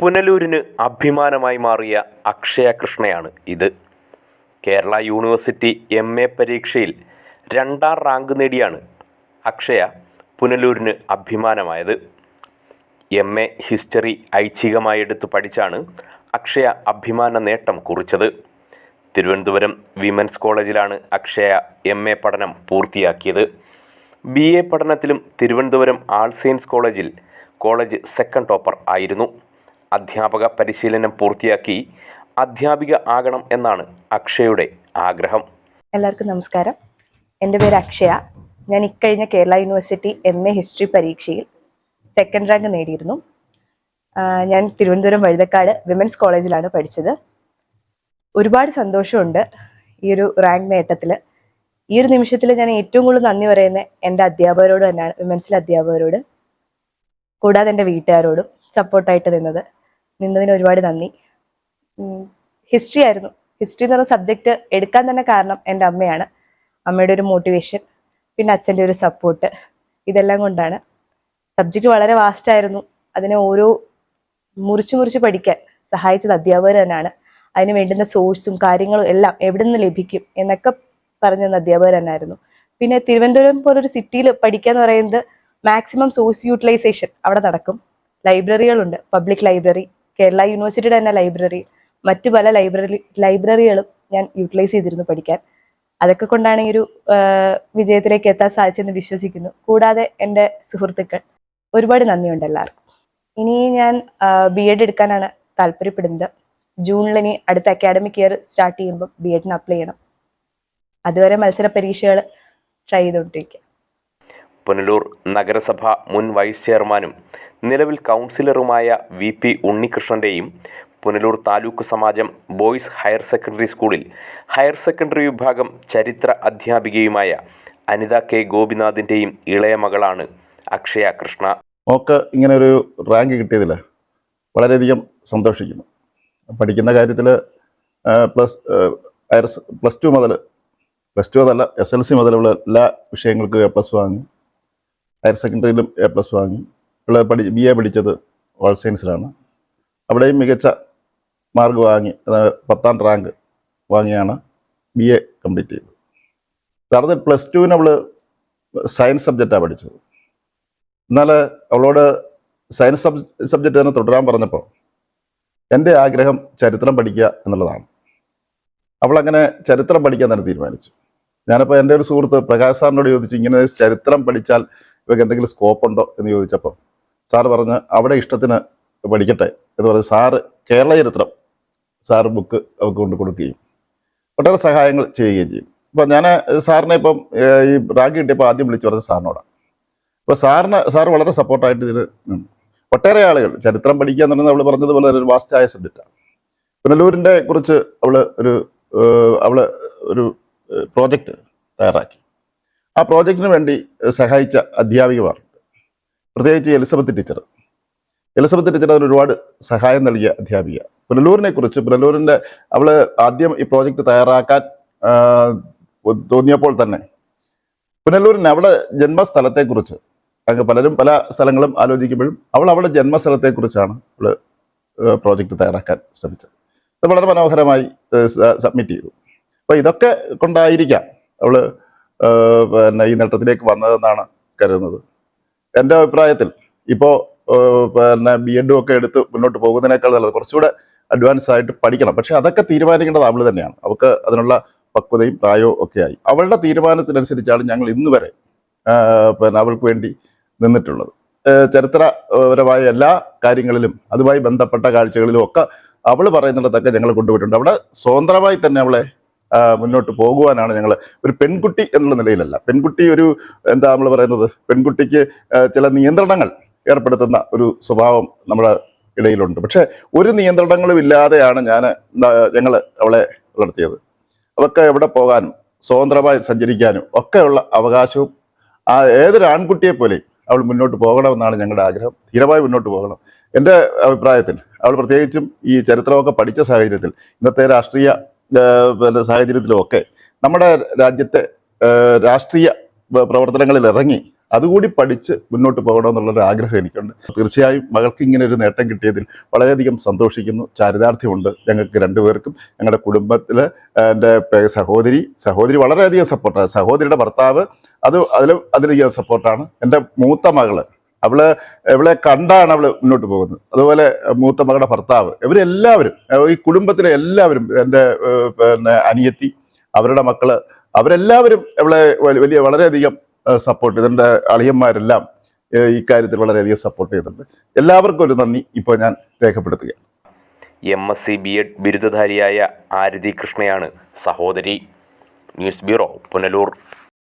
പുനലൂരിന് അഭിമാനമായി മാറിയ അക്ഷയ കൃഷ്ണയാണ് ഇത്. കേരള യൂണിവേഴ്സിറ്റി എം എ പരീക്ഷയിൽ രണ്ടാം റാങ്ക് നേടിയാണ് അക്ഷയ പുനലൂരിന് അഭിമാനമായത്. എം എ ഹിസ്റ്ററി ഐച്ഛികമായി എടുത്ത് പഠിച്ചാണ് അക്ഷയ അഭിമാന നേട്ടം കുറിച്ചത്. തിരുവനന്തപുരം വിമൻസ് കോളേജിലാണ് അക്ഷയ എം എ പഠനം പൂർത്തിയാക്കിയത്. ബി എ പഠനത്തിലും തിരുവനന്തപുരം ആൾ സയൻസ് കോളേജിൽ കോളേജ് സെക്കൻഡ് ടോപ്പർ ആയിരുന്നു. അധ്യാപക പരിശീലനം പൂർത്തിയാക്കി അധ്യാപിക ആകണം എന്നാണ് അക്ഷയുടെ ആഗ്രഹം. എല്ലാവർക്കും നമസ്കാരം. എന്റെ പേര് അക്ഷയ. ഞാൻ ഇക്കഴിഞ്ഞ Kerala university M A history പരീക്ഷയിൽ സെക്കൻഡ് റാങ്ക് നേടിയിരുന്നു. ഞാൻ തിരുവനന്തപുരം വഴുതക്കാട് വിമൻസ് കോളേജിലാണ് പഠിച്ചത്. ഒരുപാട് സന്തോഷമുണ്ട് ഈ ഒരു റാങ്ക് നേട്ടത്തിൽ ഈ ഒരു നിമിഷത്തിൽ ഞാൻ ഏറ്റവും കൂടുതൽ നന്ദി പറയുന്നത് എന്റെ അധ്യാപകരോട് തന്നെയാണ് വിമൻസിലെ അധ്യാപകരോട് കൂടാതെ എന്റെ വീട്ടുകാരോടും സപ്പോർട്ടായിട്ട് നിന്നത്. നിന്നതിന് ഒരുപാട് നന്ദി. ഹിസ്റ്ററി ആയിരുന്നു. ഹിസ്റ്ററി എന്ന് സബ്ജക്റ്റ് എടുക്കാൻ തന്നെ കാരണം എന്റെ അമ്മയാണ്. അമ്മയുടെ ഒരു മോട്ടിവേഷൻ പിന്നെ അച്ഛന്റെ ഒരു സപ്പോർട്ട് ഇതെല്ലാം കൊണ്ടാണ്. സബ്ജക്റ്റ് വളരെ വാസ്റ്റ് ആയിരുന്നു. അതിനെ ഓരോ മുറിച്ച് മുറിച്ച് പഠിക്കാൻ സഹായിച്ചത് അധ്യാപകർ തന്നെയാണ്. അതിന് വേണ്ടുന്ന സോഴ്സും കാര്യങ്ങളും എല്ലാം എവിടെ നിന്ന് ലഭിക്കും എന്നൊക്കെ പറഞ്ഞു തന്ന അധ്യാപകർ തന്നെയായിരുന്നു. പിന്നെ തിരുവനന്തപുരം പോലൊരു സിറ്റിയിൽ പഠിക്കുക എന്ന് പറയുന്നത് മാക്സിമം സോഴ്സ് യൂട്ടിലൈസേഷൻ അവിടെ നടക്കും. ലൈബ്രറികളുണ്ട് പബ്ലിക് ലൈബ്രറി കേരള യൂണിവേഴ്സിറ്റിയുടെ തന്നെ ലൈബ്രറി മറ്റു പല ലൈബ്രറി ലൈബ്രറികളും ഞാൻ യൂട്ടിലൈസ് ചെയ്തിരുന്നു പഠിക്കാൻ. അതൊക്കെ കൊണ്ടാണ് ഈ ഒരു വിജയത്തിലേക്ക് എത്താൻ സാധിച്ചെന്ന് വിശ്വസിക്കുന്നു. കൂടാതെ എന്റെ സുഹൃത്തുക്കൾ ഒരുപാട് നന്ദിയുണ്ട് എല്ലാവർക്കും. ഇനി ഞാൻ ബി എഡ് എടുക്കാനാണ് താല്പര്യപ്പെടുന്നത്. ജൂണിൽ ഇനി അടുത്ത അക്കാഡമിക് ഇയർ സ്റ്റാർട്ട് ചെയ്യുമ്പോൾ ബി എഡിന് അപ്ലൈ ചെയ്യണം. അതുവരെ മത്സര പരീക്ഷകൾ ട്രൈ ചെയ്തുകൊണ്ടിരിക്കുക. പുനലൂർ നഗരസഭ മുൻ വൈസ് ചെയർമാനും നിലവിൽ കൗൺസിലറുമായ V P ഉണ്ണികൃഷ്ണന്റെയും Punalur taluk Samajam boys higher secondary സ്കൂളിൽ ഹയർ സെക്കൻഡറി വിഭാഗം ചരിത്ര അധ്യാപികയുമായ അനിത കെ ഗോപിനാഥിന്റെയും ഇളയ മകളാണ് അക്ഷയ കൃഷ്ണ. മോക്ക് ഇങ്ങനെ ഒരു റാങ്ക് കിട്ടിയതിൽ വളരെയധികം സന്തോഷിക്കുന്നു. പഠിക്കുന്ന കാര്യത്തിൽ പ്ലസ് ഹയർ പ്ലസ് ടു മുതൽ പ്ലസ് ടു അതല്ല എസ് എൽ സി മുതലുള്ള എല്ലാ വിഷയങ്ങൾക്കും എ പ്ലസ് വാങ്ങി. ഹയർ സെക്കൻഡറിയിലും എ പ്ലസ് വാങ്ങി. ഇവിടെ പഠി ബി എ പഠിച്ചത് ഓൾ സയൻസിലാണ്. അവിടെയും മികച്ച മാർക്ക് വാങ്ങി പത്താം റാങ്ക് വാങ്ങിയാണ് ബി എ കംപ്ലീറ്റ് ചെയ്തത്. യഥാർത്ഥത്തിൽ പ്ലസ് ടുവിന് അവൾ സയൻസ് സബ്ജക്റ്റാണ് പഠിച്ചത്. എന്നാൽ അവളോട് സയൻസ് സബ് സബ്ജക്റ്റ് തന്നെ തുടരാൻ പറഞ്ഞപ്പോൾ എന്റെ ആഗ്രഹം ചരിത്രം പഠിക്കുക എന്നുള്ളതാണ്. അവളങ്ങനെ ചരിത്രം പഠിക്കാൻ തന്നെ തീരുമാനിച്ചു. ഞാനപ്പോൾ എന്റെ ഒരു സുഹൃത്ത് പ്രകാശ് സാറിനോട് ചോദിച്ചു ഇങ്ങനെ ചരിത്രം പഠിച്ചാൽ ഇവർക്ക് എന്തെങ്കിലും സ്കോപ്പ് ഉണ്ടോ എന്ന് ചോദിച്ചപ്പോൾ സാറ് പറഞ്ഞ് അവിടെ ഇഷ്ടത്തിന് പഠിക്കട്ടെ എന്ന് പറഞ്ഞ് സാറ് കേരള ചരിത്രം സാറ് ബുക്ക് അവർക്ക് കൊണ്ട് കൊടുക്കുകയും ഒട്ടേറെ സഹായങ്ങൾ ചെയ്യുകയും ചെയ്തു. അപ്പോൾ ഞാൻ സാറിനെ ഇപ്പം ഈ റാങ്ക് കിട്ടിയപ്പോൾ ആദ്യം വിളിച്ചു പറഞ്ഞ സാറിനോടാണ് അപ്പോൾ സാറിന് സാർ വളരെ സപ്പോർട്ടായിട്ട് ഇതിന് നിന്നു. ഒട്ടേറെ ആളുകൾ ചരിത്രം പഠിക്കുക എന്ന് പറയുന്നത് അവൾ പറഞ്ഞതുപോലെ ഒരു വാസ്റ്റായ സബ്ജക്റ്റാണ് പുനലൂരിന്റെ കുറിച്ച് അവൾ ഒരു അവൾ ഒരു പ്രോജക്റ്റ് തയ്യാറാക്കി. ആ പ്രോജക്റ്റിന് വേണ്ടി സഹായിച്ച അധ്യാപികമാരുണ്ട് പ്രത്യേകിച്ച് എലിസബത്ത് ടീച്ചർ. എലിസബത്ത് ടീച്ചർ അതിന് ഒരുപാട് സഹായം നൽകിയ അധ്യാപിക. പുനലൂരിനെ കുറിച്ച് പുനലൂരിന്റെ അവൾ ആദ്യം ഈ പ്രോജക്റ്റ് തയ്യാറാക്കാൻ തോന്നിയപ്പോൾ തന്നെ പുനലൂരിന് അവളുടെ ജന്മസ്ഥലത്തെക്കുറിച്ച് അങ്ങ് പലരും പല സ്ഥലങ്ങളും ആലോചിക്കുമ്പോഴും അവൾ അവളുടെ ജന്മസ്ഥലത്തെക്കുറിച്ചാണ് അവൾ പ്രോജക്റ്റ് തയ്യാറാക്കാൻ ശ്രമിച്ചത്. അത് വളരെ മനോഹരമായി സബ്മിറ്റ് ചെയ്തു. അപ്പോൾ ഇതൊക്കെ കൊണ്ടായിരിക്കാം അവൾ പിന്നെ ഈ നേട്ടത്തിലേക്ക് വന്നതെന്നാണ് കരുതുന്നത്. എന്റെ അഭിപ്രായത്തിൽ ഇപ്പോൾ പിന്നെ ബി എഡും ഒക്കെ എടുത്ത് മുന്നോട്ട് പോകുന്നതിനേക്കാൾ നല്ലത് കുറച്ചുകൂടെ അഡ്വാൻസ് ആയിട്ട് പഠിക്കണം. പക്ഷെ അതൊക്കെ തീരുമാനിക്കേണ്ടത് അവൾ തന്നെയാണ്. അവൾക്ക് അതിനുള്ള പക്വതയും പ്രായവും ഒക്കെ ആയി. അവളുടെ തീരുമാനത്തിനനുസരിച്ചാണ് ഞങ്ങൾ ഇന്ന് വരെ പിന്നെ അവൾക്ക് വേണ്ടി നിന്നിട്ടുള്ളത്. ചരിത്രപരമായ എല്ലാ കാര്യങ്ങളിലും അതുമായി ബന്ധപ്പെട്ട കാഴ്ചകളിലും ഒക്കെ അവൾ പറയുന്നിടത്തൊക്കെ ഞങ്ങൾ കൊണ്ടുപോയിട്ടുണ്ട്. അവിടെ സ്വതന്ത്രമായി തന്നെ അവളെ മുന്നോട്ട് പോകുവാനാണ് ഞങ്ങൾ ഒരു പെൺകുട്ടി എന്നുള്ള നിലയിലല്ല. പെൺകുട്ടി ഒരു എന്താ നമ്മൾ പറയുന്നത്? പെൺകുട്ടിക്ക് ചില നിയന്ത്രണങ്ങൾ ഏർപ്പെടുത്തുന്ന ഒരു സ്വഭാവം നമ്മുടെ ഇടയിലുണ്ട്. പക്ഷേ ഒരു നിയന്ത്രണങ്ങളും ഇല്ലാതെയാണ് ഞാൻ ഞങ്ങൾ അവളെ വളർത്തിയത്. അവൾക്ക് എവിടെ പോകാനും സ്വതന്ത്രമായി സഞ്ചരിക്കാനും ഒക്കെയുള്ള അവകാശവും ആ ഏതൊരു ആൺകുട്ടിയെ പോലെ അവൾ മുന്നോട്ട് പോകണമെന്നാണ് ഞങ്ങളുടെ ആഗ്രഹം. ധീരമായി മുന്നോട്ട് പോകണം. എന്റെ അഭിപ്രായത്തിൽ അവൾ പ്രത്യേകിച്ചും ഈ ചരിത്രമൊക്കെ പഠിച്ച സാഹചര്യത്തിൽ ഇന്നത്തെ രാഷ്ട്രീയ പിന്നെ സാഹചര്യത്തിലുമൊക്കെ നമ്മുടെ രാജ്യത്തെ രാഷ്ട്രീയ പ്രവർത്തനങ്ങളിൽ ഇറങ്ങി അതുകൂടി പഠിച്ച് മുന്നോട്ട് പോകണമെന്നുള്ളൊരു ആഗ്രഹം എനിക്കുണ്ട്. തീർച്ചയായും മകൾക്ക് ഇങ്ങനെ ഒരു നേട്ടം കിട്ടിയതിൽ വളരെയധികം സന്തോഷിക്കുന്നു. ചാരിതാർത്ഥ്യമുണ്ട് ഞങ്ങൾക്ക് രണ്ടുപേർക്കും. ഞങ്ങളുടെ കുടുംബത്തിൽ എന്റെ സഹോദരി സഹോദരി വളരെയധികം സപ്പോർട്ടാണ് സഹോദരിയുടെ ഭർത്താവ് അത് അതിലും അതിലധികം സപ്പോർട്ടാണ് എന്റെ മൂത്ത മകൾ അവൾ അവളെ കണ്ടാണ് അവൾ മുന്നോട്ട് പോകുന്നത്. അതുപോലെ മൂത്ത മകളുടെ ഭർത്താവ്. ഇവരെല്ലാവരും ഈ കുടുംബത്തിലെ എല്ലാവരും എന്റെ പിന്നെ അനിയത്തി അവരുടെ മക്കൾ അവരെല്ലാവരും അവളെ വലി- വലിയ വളരെയധികം സപ്പോർട്ട് ഇതിന്റെ അളിയന്മാരെല്ലാം ഇക്കാര്യത്തിൽ വളരെയധികം സപ്പോർട്ട് ചെയ്തിട്ടുണ്ട്. എല്ലാവർക്കും ഒരു നന്ദി. ഇപ്പോൾ ഞാൻ രേഖപ്പെടുത്തുകയാണ്. M S C B Ed ബിരുദധാരിയായ Arathi കൃഷ്ണയാണ് സഹോദരി. News bureau Punalur.